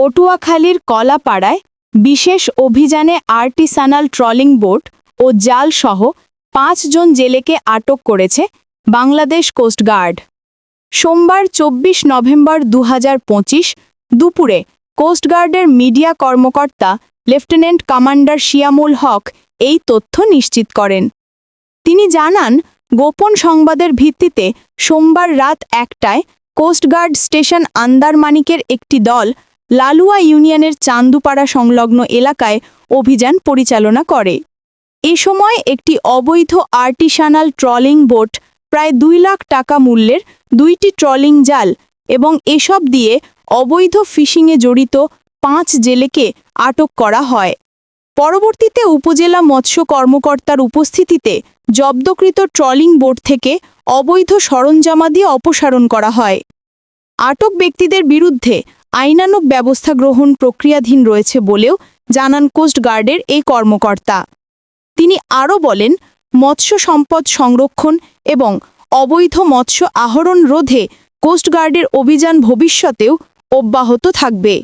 পটুয়াখালীর কলাপাড়ায় বিশেষ অভিযানে আর্টিসানাল ট্রলিং বোট ও জালসহ পাঁচজন জেলেকে আটক করেছে বাংলাদেশ কোস্টগার্ড সোমবার চব্বিশ নভেম্বর দু হাজার পঁচিশ দুপুরে কোস্টগার্ডের মিডিয়া কর্মকর্তা লেফটেন্যান্ট কমান্ডার শিয়ামুল হক এই তথ্য নিশ্চিত করেন। তিনি জানান, গোপন সংবাদের ভিত্তিতে সোমবার রাত একটায় কোস্টগার্ড স্টেশন আন্দারমানিকের একটি দল লালুয়া ইউনিয়নের চান্দুপাড়া সংলগ্ন এলাকায় অভিযান পরিচালনা করে। এ সময় একটি অবৈধ আর্টিসানাল ট্রলিং বোট প্রায় দুই লাখ টাকা মূল্যের দুইটি ট্রলিং জাল এবং এসব দিয়ে অবৈধ ফিশিংয়ে জড়িত পাঁচ জেলেকে আটক করা হয়। পরবর্তীতে উপজেলা মৎস্য কর্মকর্তার উপস্থিতিতে জব্দকৃত ট্রলিং বোট থেকে অবৈধ সরঞ্জামাদি অপসারণ করা হয়। আটক ব্যক্তিদের বিরুদ্ধে আইনানুগ ব্যবস্থা গ্রহণ প্রক্রিয়াধীন রয়েছে বলেও জানান কোস্টগার্ডের এই কর্মকর্তা। তিনি আরও বলেন, মৎস্য সম্পদ সংরক্ষণ এবং অবৈধ মৎস্য আহরণ রোধে কোস্টগার্ডের অভিযান ভবিষ্যতেও অব্যাহত থাকবে।